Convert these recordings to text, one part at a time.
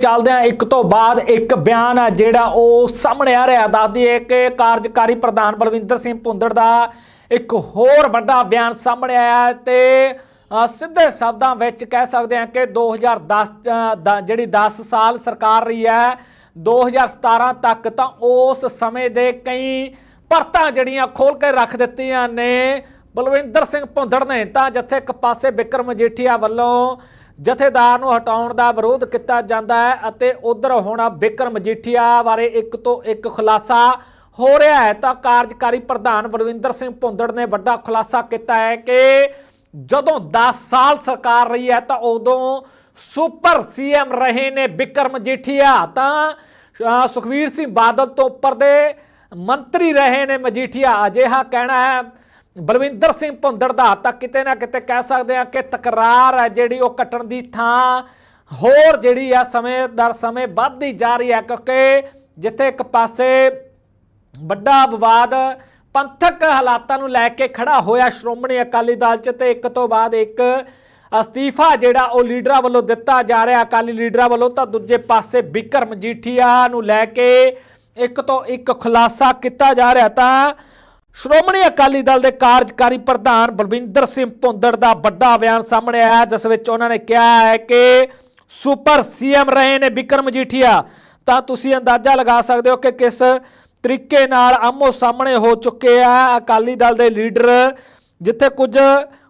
ਚੱਲਦਿਆਂ ਇੱਕ ਤੋਂ ਬਾਅਦ ਇੱਕ ਬਿਆਨ ਆ ਜਿਹੜਾ ਉਹ ਸਾਹਮਣੇ ਆ ਰਿਹਾ। ਦੱਸਦੀ ਹੈ ਕਿ ਕਾਰਜਕਾਰੀ ਪ੍ਰਧਾਨ ਬਲਵਿੰਦਰ ਸਿੰਘ ਭੁੰਦੜ ਦਾ ਇੱਕ ਹੋਰ ਵੱਡਾ ਬਿਆਨ ਸਾਹਮਣੇ ਆਇਆ ਤੇ ਸਿੱਧੇ ਸ਼ਬਦਾਂ ਵਿੱਚ ਕਹਿ ਸਕਦੇ ਹਾਂ ਕਿ 2010 ਜਿਹੜੀ 10 ਸਾਲ ਸਰਕਾਰ ਰਹੀ ਹੈ 2017 ਤੱਕ ਤਾਂ ਉਸ ਸਮੇਂ ਦੇ ਕਈ ਪਰਤਾਂ ਜਿਹੜੀਆਂ ਖੋਲ ਕੇ ਰੱਖ ਦਿੱਤੀਆਂ ਨੇ ਬਲਵਿੰਦਰ ਸਿੰਘ ਭੁੰਦੜ ਨੇ। ਤਾਂ ਜਿੱਥੇ ਇੱਕ ਪਾਸੇ ਬਿਕਰਮ ਮਜੀਠੀਆ ਵੱਲੋਂ ਜਥੇਦਾਰ ਨੂੰ ਹਟਾਉਣ ਦਾ ਵਿਰੋਧ ਕੀਤਾ ਜਾਂਦਾ ਹੈ ਅਤੇ ਉਧਰ ਹੁਣ ਬਿਕਰਮ ਮਜੀਠੀਆ ਬਾਰੇ ਇੱਕ ਤੋਂ ਇੱਕ ਖੁਲਾਸਾ ਹੋ ਰਿਹਾ ਹੈ। ਤਾਂ ਕਾਰਜਕਾਰੀ ਪ੍ਰਧਾਨ ਬਲਵਿੰਦਰ ਸਿੰਘ ਭੁੰਦੜ ਨੇ ਵੱਡਾ ਖੁਲਾਸਾ ਕੀਤਾ ਹੈ ਕਿ ਜਦੋਂ 10 ਸਾਲ ਸਰਕਾਰ ਰਹੀ ਹੈ ਤਾਂ ਉਦੋਂ ਸੁਪਰ ਸੀਐਮ ਰਹੇ ਨੇ ਬਿਕਰਮ ਮਜੀਠੀਆ ਤਾਂ ਅ, ਸੁਖਵੀਰ ਸਿੰਘ ਬਾਦਲ ਤੋਂ ਉੱਪਰ ਦੇ ਮੰਤਰੀ ਰਹੇ ਨੇ ਮਜੀਠੀਆ। ਅਜਿਹਾ ਕਹਿਣਾ ਹੈ ਬਲਵਿੰਦਰ ਸਿੰਘ ਭੁੰਦੜ ਦਾ ਤਾਂ ਕਿਤੇ ਨਾ ਕਿਤੇ ਕਹਿ ਸਕਦੇ ਆ ਕਿ ਤਕਰਾਰ ਹੈ ਜਿਹੜੀ ਉਹ ਕੱਟਣ ਦੀ ਥਾਂ ਹੋਰ ਜਿਹੜੀ ਆ ਸਮੇਂ ਦਰ ਸਮੇਂ ਵੱਧਦੀ ਜਾ ਰਹੀ ਹੈ, ਕਿਉਂਕਿ ਜਿੱਥੇ ਇੱਕ ਪਾਸੇ ਵੱਡਾ ਵਿਵਾਦ ਪੰਥਕ ਹਾਲਾਤਾਂ ਨੂੰ ਲੈ ਕੇ ਖੜਾ ਹੋਇਆ ਸ਼੍ਰੋਮਣੀ ਅਕਾਲੀ ਦਲ ਚ ਤੇ ਇੱਕ ਤੋਂ ਬਾਅਦ ਇੱਕ ਅਸਤੀਫਾ ਜਿਹੜਾ ਉਹ ਲੀਡਰਾਂ ਵੱਲੋਂ ਦਿੱਤਾ ਜਾ ਰਿਹਾ, ਅਕਾਲੀ ਲੀਡਰਾਂ ਵੱਲੋਂ ਤਾਂ ਦੂਜੇ ਪਾਸੇ ਬਿਕਰਮ ਜੀਠੀਆ ਨੂੰ ਲੈ ਕੇ ਇੱਕ ਤੋਂ ਇੱਕ ਖੁਲਾਸਾ ਕੀਤਾ ਜਾ ਰਿਹਾ ਤਾਂ ਸ਼੍ਰੋਮਣੀ ਅਕਾਲੀ ਦਲ ਦੇ ਕਾਰਜਕਾਰੀ ਪ੍ਰਧਾਨ ਬਲਵਿੰਦਰ ਸਿੰਘ ਭੁੰਦੜ ਦਾ ਵੱਡਾ ਬਿਆਨ ਸਾਹਮਣੇ ਆਇਆ, ਜਿਸ ਵਿੱਚ ਉਹਨਾਂ ਨੇ ਕਿਹਾ ਹੈ ਕਿ ਸੁਪਰ ਸੀਐਮ ਰਹੇ ਨੇ ਬਿਕਰਮ ਮਜੀਠੀਆ ਤਾਂ ਤੁਸੀਂ ਅੰਦਾਜ਼ਾ ਲਗਾ ਸਕਦੇ ਹੋ ਕਿ ਕਿਸ ਤਰੀਕੇ ਨਾਲ ਆਮੋ ਸਾਹਮਣੇ ਹੋ ਚੁੱਕੇ ਆ ਅਕਾਲੀ ਦਲ ਦੇ ਲੀਡਰ, ਜਿੱਥੇ ਕੁਝ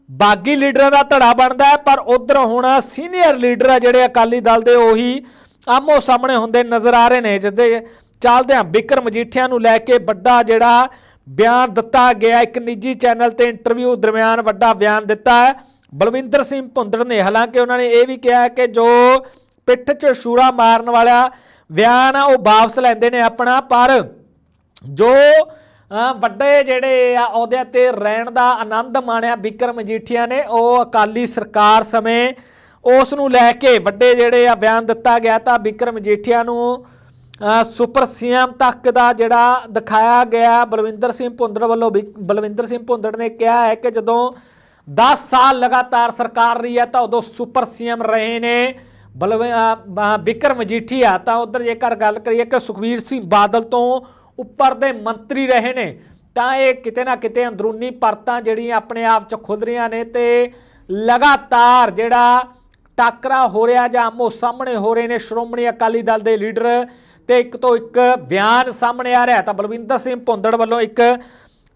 ਬਾਗੀ ਲੀਡਰਾਂ ਦਾ ਧੜਾ ਬਣਦਾ ਹੈ, ਪਰ ਉਧਰ ਹੁਣ ਸੀਨੀਅਰ ਲੀਡਰ ਆ ਜਿਹੜੇ ਅਕਾਲੀ ਦਲ ਦੇ, ਉਹੀ ਆਮੋ ਸਾਹਮਣੇ ਹੁੰਦੇ ਨਜ਼ਰ ਆ ਰਹੇ ਨੇ ਜਿੱਦੇ ਚੱਲਦੇ ਆ ਬਿਕਰਮ ਮਜੀਠੀਆ ਨੂੰ ਲੈ ਕੇ ਵੱਡਾ ਜਿਹੜਾ ਬਿਆਨ ਦਿੱਤਾ ਗਿਆ। ਇੱਕ ਨਿੱਜੀ ਚੈਨਲ ਤੇ ਇੰਟਰਵਿਊ ਦਰਮਿਆਨ ਵੱਡਾ ਬਿਆਨ ਦਿੱਤਾ ਹੈ। ਬਲਵਿੰਦਰ ਸਿੰਘ ਭੁੰਦੜ ਨੇ, ਹਾਲਾਂਕਿ ਉਹਨਾਂ ਨੇ ਇਹ ਵੀ ਕਿਹਾ ਕਿ ਜੋ ਪਿੱਠ 'ਚ ਸ਼ੂਰਾ ਮਾਰਨ ਵਾਲਾ ਬਿਆਨ ਆ, ਉਹ ਵਾਪਸ ਲੈਂਦੇ ਨੇ ਆਪਣਾ। ਪਰ ਜੋ ਵੱਡੇ ਜਿਹੜੇ ਆ, ਅਹੁਦਿਆਂ ਤੇ ਰਹਿਣ ਦਾ ਆਨੰਦ ਮਾਣਿਆ ਬਿਕਰਮ ਮਜੀਠੀਆ ਨੇ, ਉਹ ਅਕਾਲੀ ਸਰਕਾਰ ਸਮੇਂ ਉਸ ਨੂੰ ਲੈ ਕੇ ਵੱਡੇ ਜਿਹੜੇ ਆ ਬਿਆਨ ਦਿੱਤਾ ਗਿਆ ਤਾਂ ਬਿਕਰਮ ਮਜੀਠੀਆ ਨੂੰ ਸੁਪਰ ਸੀਐਮ ਤੱਕ ਦਾ ਜਿਹੜਾ ਦਿਖਾਇਆ ਗਿਆ ਬਲਵਿੰਦਰ ਸਿੰਘ ਭੁੰਦੜ ਵੱਲੋਂ ਬਿ- ਬਲਵਿੰਦਰ ਸਿੰਘ ਭੁੰਦੜ ਨੇ ਕਿਹਾ ਹੈ ਕਿ ਜਦੋਂ 10 ਸਾਲ ਲਗਾਤਾਰ ਸਰਕਾਰ ਰਹੀ ਹੈ ਤਾਂ ਉਦੋਂ ਸੁਪਰ ਸੀਐਮ ਰਹੇ ਨੇ। ਬਲਵ ਅ, ਬ- ਬਿਕਰਮ ਮਜੀਠੀਆ ਤਾਂ ਉਧਰ ਜੇਕਰ ਗੱਲ ਕਰੀਏ ਕਿ ਸੁਖਵੀਰ ਸਿੰਘ ਬਾਦਲ ਤੋਂ ਉੱਪਰ ਦੇ ਮੰਤਰੀ ਰਹੇ ਨੇ ਤਾਂ ਇਹ ਕਿਤੇ ਨਾ ਕਿਤੇ ਅੰਦਰੂਨੀ ਪਰਤਾਂ ਜਿਹੜੀਆਂ ਆਪਣੇ ਆਪ ਚ ਖੁੱਲ ਰਹੀਆਂ ਨੇ ਤੇ ਲਗਾਤਾਰ ਜਿਹੜਾ ਟਾਕਰਾ ਹੋ ਰਿਹਾ ਜਾਂ ਆਮੋ ਸਾਹਮਣੇ ਹੋ ਰਹੇ ਨੇ ਸ਼੍ਰੋਮਣੀ ਅਕਾਲੀ ਦਲ ਦੇ ਲੀਡਰ ਤੇ ਇੱਕ ਤੋਂ ਇੱਕ ਬਿਆਨ ਸਾਹਮਣੇ ਆ ਰਿਹਾ ਤਾਂ ਬਲਵਿੰਦਰ ਸਿੰਘ ਭੁੰਦੜ ਵੱਲੋਂ ਇੱਕ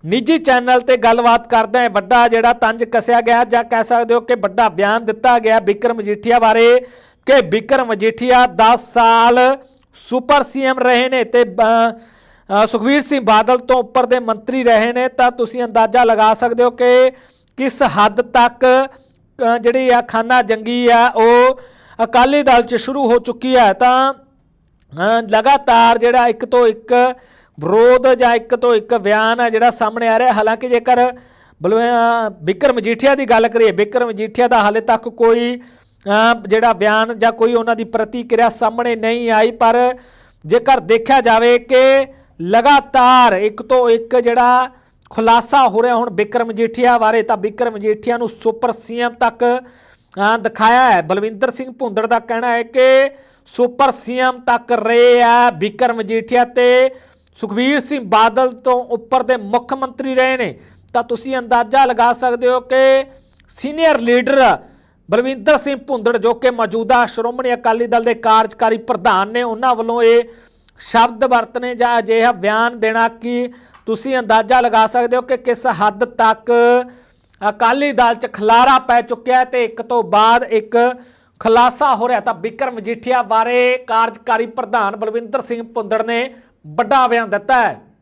ਨਿੱਜੀ ਚੈਨਲ ਤੇ ਗੱਲਬਾਤ ਕਰਦਾ ਹੈ। ਵੱਡਾ ਜਿਹੜਾ ਤੰਜ ਕਸਿਆ ਗਿਆ ਜਾਂ ਕਹਿ ਸਕਦੇ ਹੋ ਕਿ ਵੱਡਾ ਬਿਆਨ ਦਿੱਤਾ ਗਿਆ ਬਿਕਰਮ ਮਜੀਠੀਆ ਬਾਰੇ ਕਿ ਬਿਕਰਮ ਮਜੀਠੀਆ 10 ਸਾਲ ਸੁਪਰ ਸੀਐਮ ਰਹੇ ਨੇ ਤੇ ਅ, ਸੁਖਵੀਰ ਸਿੰਘ ਬਾਦਲ ਤੋਂ ਉੱਪਰ ਦੇ ਮੰਤਰੀ ਰਹੇ ਨੇ। ਤਾਂ ਤੁਸੀਂ ਅੰਦਾਜ਼ਾ ਲਗਾ ਸਕਦੇ ਹੋ ਕਿ ਕਿਸ ਹੱਦ ਤੱਕ ਜਿਹੜੀ ਆ ਖਾਨਾ ਜੰਗੀ ਆ ਉਹ ਅਕਾਲੀ ਦਲ 'ਚ ਸ਼ੁਰੂ ਹੋ ਚੁੱਕੀ ਹੈ ਤਾਂ ਲਗਾਤਾਰ ਜਿਹੜਾ ਇੱਕ ਤੋਂ ਇੱਕ ਵਿਰੋਧ ਜਾਂ ਇੱਕ ਤੋਂ ਇੱਕ ਬਿਆਨ ਹੈ ਜਿਹੜਾ ਸਾਹਮਣੇ ਆ ਰਿਹਾ। ਹਾਲਾਂਕਿ ਜੇਕਰ ਬਲਵ ਬਿਕਰਮ ਮਜੀਠੀਆ ਦੀ ਗੱਲ ਕਰੀਏ, ਬਿਕਰਮ ਮਜੀਠੀਆ ਦਾ ਹਾਲੇ ਤੱਕ ਕੋਈ ਜਿਹੜਾ ਬਿਆਨ ਜਾਂ ਕੋਈ ਉਹਨਾਂ ਦੀ ਪ੍ਰਤੀਕਿਰਿਆ ਸਾਹਮਣੇ ਨਹੀਂ ਆਈ, ਪਰ ਜੇਕਰ ਦੇਖਿਆ ਜਾਵੇ ਕਿ ਲਗਾਤਾਰ ਇੱਕ ਤੋਂ ਇੱਕ ਜਿਹੜਾ ਖੁਲਾਸਾ ਹੋ ਰਿਹਾ ਹੁਣ ਬਿਕਰਮ ਮਜੀਠੀਆ ਬਾਰੇ, ਤਾਂ ਬਿਕਰਮ ਮਜੀਠੀਆ ਨੂੰ ਸੁਪਰ ਸੀਐਮ ਤੱਕ ਦਿਖਾਇਆ ਹੈ। ਬਲਵਿੰਦਰ ਸਿੰਘ ਭੁੰਦੜ ਦਾ ਕਹਿਣਾ ਹੈ ਕਿ ਸੁਪਰ ਸੀਐਮ ਤੱਕ ਰਹੇ ਆ ਬਿਕਰਮ ਮਜੀਠੀਆ ਤੇ। ਸੁਖਵੀਰ ਸਿੰਘ ਬਾਦਲ ਤੋਂ ਉੱਪਰ ਦੇ ਮੁੱਖ ਮੰਤਰੀ ਰਹੇ ਨੇ। ਤਾਂ ਤੁਸੀਂ ਅੰਦਾਜ਼ਾ ਲਗਾ ਸਕਦੇ ਹੋ ਕਿ ਸੀਨੀਅਰ ਲੀਡਰ ਬਲਵਿੰਦਰ ਸਿੰਘ ਭੁੰਦੜ ਜੋ ਕਿ ਮੌਜੂਦਾ ਸ਼੍ਰੋਮਣੀ ਅਕਾਲੀ ਦਲ ਦੇ ਕਾਰਜਕਾਰੀ ਪ੍ਰਧਾਨ ਨੇ, ਉਹਨਾਂ ਵੱਲੋਂ ਇਹ ਸ਼ਬਦ ਵਰਤਨੇ ਜਾਂ ਅਜਿਹਾ ਬਿਆਨ ਦੇਣਾ ਕਿ ਤੁਸੀਂ ਅੰਦਾਜ਼ਾ ਲਗਾ ਸਕਦੇ ਹੋ ਕਿ ਕਿਸ ਹੱਦ ਤੱਕ ਅਕਾਲੀ ਦਲ 'ਚ ਖਲਾਰਾ ਪੈ ਚੁੱਕਿਆ ਹੈ ਤੇ ਇੱਕ ਤੋਂ ਬਾਅਦ ਇੱਕ ਖੁਲਾਸਾ ਹੋ ਰਿਹਾ ਤਾਂ ਬਿਕਰਮ ਮਜੀਠੀਆ ਬਾਰੇ ਕਾਰਜਕਾਰੀ ਪ੍ਰਧਾਨ ਬਲਵਿੰਦਰ ਸਿੰਘ ਭੁੰਦੜ ਨੇ ਵੱਡਾ ਬਿਆਨ ਦਿੱਤਾ ਹੈ।